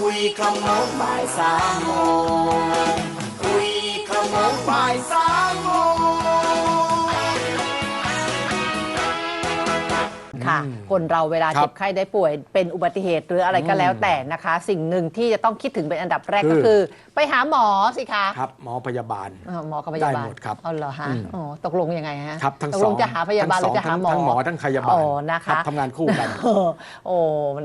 คุยขโมงบ่ายสามโมงคุยขโมงบ่ายสาม ค่ะคนเราเวลาครับเจ็บไข้ได้ป่วยเป็นอุบัติเหตุหรืออะไรก็แล้วแต่นะคะ สิ่งหนึ่งที่จะต้องคิดถึงเป็นอันดับแรกคือก็คือ ไปหาหมอสิคะครับหมอพยาบาล เออหมอกับพยาบาลได้หมดครับอ๋อเหรอฮะอืม อ๋อตกลงยังไงฮะครับทั้งตกสลองงจะหาพยาบาลหรือจะหาหมอ ทั้งหมอทั้งพยาบาลอ๋อนะครัคะบทำงานคู่กันเออโอ้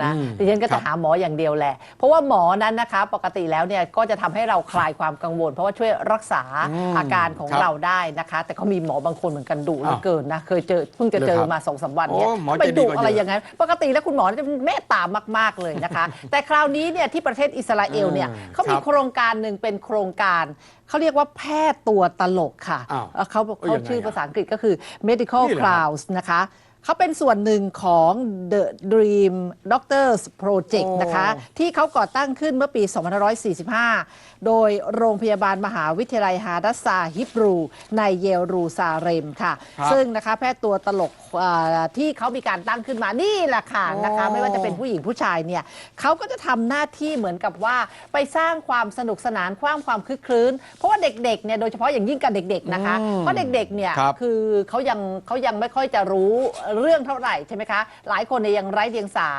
นะอืมดิฉันก็ครัจะบหาหมออย่างเดียวแหละ เพราะว่าหมอนั้นนะคะปกติแล้วเนี่ยก็จะทำให้เราคลายความกังวล เพราะว่าช่วยรักษาอืมอาการของครับเราได้นะคะ แต่ก็มีหมอ บางคนเหมือนกันดุเหลืออ้าวเกินนะ เคยเจอเพิ่งจะเจอเหรอครับมาสองสามวันเนี่ยโอ้หมอไปใจดีดุกว่าเยอะอะไรอย่างนั้น ปกติแล้วคุณหมอจะเมตตามาก ๆ เลยนะคะ แต่คราวนี้เนี่ยที่ประเทศอิสราเอลเนี่ยอืมเขามีครับโครงการหนึ่งเป็นโครงการเขาเรียกว่าแพทย์ตัวตลกค่ะอ้าวเอ่อเขาเอ้ยเขายังไงชื่ออะภาษาอังกฤษก็คือ medical นี่เหรอครับ clowns นะคะ เขาเป็นส่วนหนึ่งของ The Dream Doctors Project โอ้นะคะ ที่เขาก่อตั้งขึ้นเมื่อปี 2545 โดยโรงพยาบาลมหาวิทยาลัยฮาดัสซาฮิบรู ในเยรูซาเล็มค่ะครับซึ่งนะคะแพทย์ตัวตลกเอ่อที่เขามีการตั้งขึ้นมานี่แหละค่ะนะคะโอ้ไม่ว่าจะเป็นผู้หญิงผู้ชายเนี่ยเขาก็จะทำหน้าที่เหมือนกับว่าไปสร้างความสนุกสนานความความคึกครื้น เพราะว่าเด็กๆเนี่ยโดยเฉพาะอย่างยิ่งกับเด็กๆนะคะอืมเพราะเด็กๆเนี่ยครับคือเขายังเขายังไม่ค่อยจะรู้เรื่องเท่าไหร่ใช่ไหมคะ หลายคนเนี่ยยังไร้เดียงสา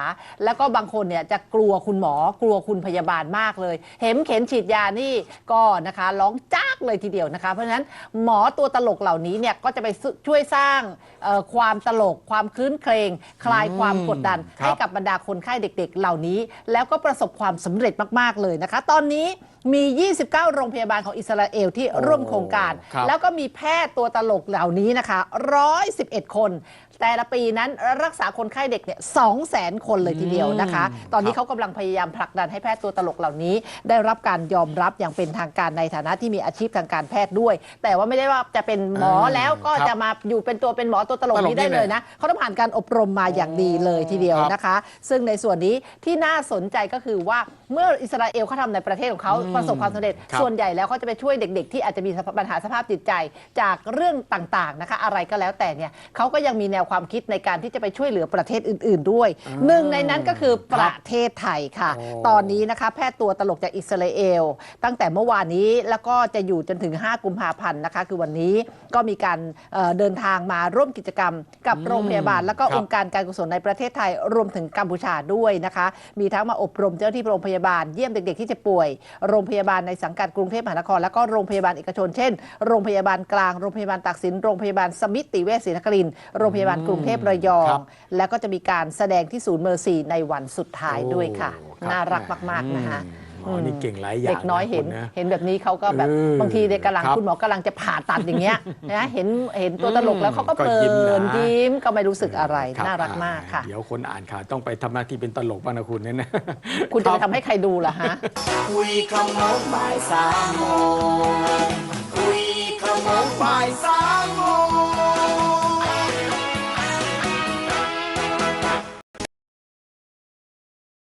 แล้วก็บางคนเนี่ยจะกลัวคุณหมอกลัวคุณพยาบาลมากเลย เห็นเข็นฉีดยานี่ก็นะคะร้องจากเลยทีเดียวนะคะ เพราะฉะนั้นหมอตัวตลกเหล่านี้เนี่ยก็จะไปช่วยสร้างเอ่อความตลกความคลื้นเครงคลายความกดดัน ครับ ให้กับบรรดาคนไข้เด็ก ๆ เหล่านี้ แล้วก็ประสบความสำเร็จมาก ๆ เลยนะคะ ตอนนี้มี 29 โรงพยาบาลของอิสราเอลที่ร่วมโครงการ ครับ แล้วก็มีแพทย์ตัวตลกเหล่านี้นะคะ 111 คน แต่ละปีนั้นรักษาคนไข้เด็กเนี่ย2แสนคนเลยทีเดียวนะคะอืมตอนนี้ครับเขากำลังพยายามผลักดันให้แพทย์ตัวตลกเหล่านี้ ได้รับการยอมรับอย่างเป็นทางการในฐานะที่มีอาชีพทางการแพทย์ด้วย แต่ว่าไม่ได้ว่าจะเป็นหมออ่าแล้วก็ครับจะมาอยู่เป็นตัวเป็นหมอตัวตลกตลกนี้ได้นี่เลยแหละนะเขาต้องผ่านการอบรมมาอย่างดีเลยทีเดียวครับนะคะ ซึ่งในส่วนนี้ที่น่าสนใจก็คือว่าเมื่ออิสราเอลเขาทำในประเทศของเขาอืมประสบความสำเร็จครับส่วนใหญ่แล้วเขาจะไปช่วยเด็ก ๆ ที่อาจจะมีปัญหาสภาพจิตใจจากเรื่องต่างๆนะคะ อะไรก็แล้วแต่เนี่ยเขาก็ยังมีแนวความคิดในการที่จะไปช่วยเหลือประเทศอื่น ๆ ด้วย หนึ่งในนั้นก็คือประเทศไทยค่ะโอ้ตอนนี้นะคะแพทย์ตัวตลกจากอิสราเอล ตั้งแต่เมื่อวานนี้แล้วก็จะอยู่จนถึง 5 กุมภาพันธ์นะคะ คือวันนี้ก็มีการเอ่อเดินทางมาร่วมกิจกรรม กับโรงพยาบาล แล้วก็ครับองค์การการกุศลในประเทศไทยรวมถึงกัมพูชาด้วยนะคะ มีทั้งมาอบรมเจ้าหน้าที่โรงพยาบาลเยี่ยมเด็ก ๆ ที่จะป่วย โรงพยาบาลในสังกัดกรุงเทพมหานคร แล้วก็โรงพยาบาลเอกชน เช่น โรงพยาบาลกลาง โรงพยาบาลตากสิน โรงพยาบาลสมิติเวชศรีนครินทร์โรงพยาบาลกรุงเทพระยอครังบแล้วก็จะมีการแสดงที่ศูนย์เมอร์ซีในวันสุดท้ายด้วยค่ะ โอ้ครับน่ารักมาก ๆ นะคะอืมหมอนี่เก่งหลายอย่างเด็กน้อยเห็นนะคุณนะ เห็นแบบนี้เขาก็แบบเออบางทีเด็กกำลังครับคุณหมอกำลังจะผ่าตัดอย่างเงี้ยนะเห็นเห็นตัวตลกแล้วเขาก็ก็เพลิยิ้มนะนยิ้มก็ไม่รู้สึกอะไรคบน่ารักมากค่ะ เดี๋ยวคนอ่านข่าวต้องไปทำหน้าที่เป็นตลกบ้างนะคุณเนี่ยนะ คุณจะไปรับทำให้ใครดูล่ะฮะ คุยขโมงบ่ายสามโมงคุยขโมงบ่ายสา